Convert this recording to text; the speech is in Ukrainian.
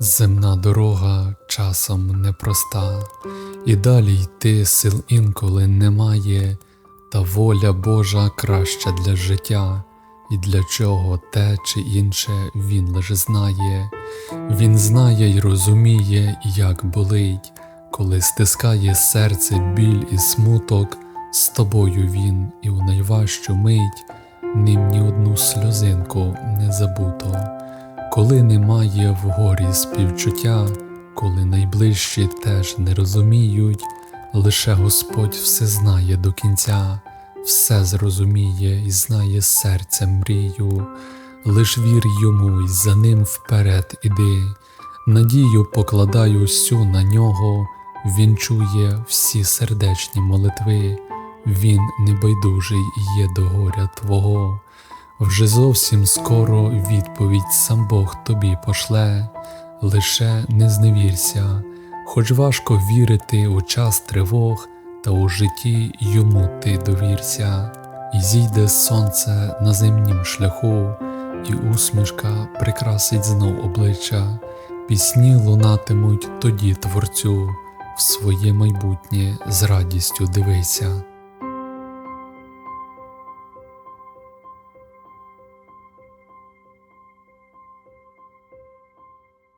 Земна дорога часом непроста, і далі йти сил інколи немає, та воля Божа краща для життя, і для чого те чи інше він лише знає. Він знає й розуміє, як болить, коли стискає серце біль і смуток, з тобою він і у найважчу мить ним ні одну сльозинку не забуто. Коли немає в горі співчуття, коли найближчі теж не розуміють, лише Господь все знає до кінця, все зрозуміє і знає серцем мрію, лиш вір йому й за ним вперед іди, надію покладаю всю на нього, він чує всі сердечні молитви, він небайдужий є до горя Твого. Вже зовсім скоро відповідь сам Бог тобі пошле, лише не зневірся, хоч важко вірити у час тривог, та у житті йому ти довірся, і зійде сонце на земнім шляху, і усмішка прикрасить знов обличчя, пісні лунатимуть тоді творцю, в своє майбутнє з радістю дивися.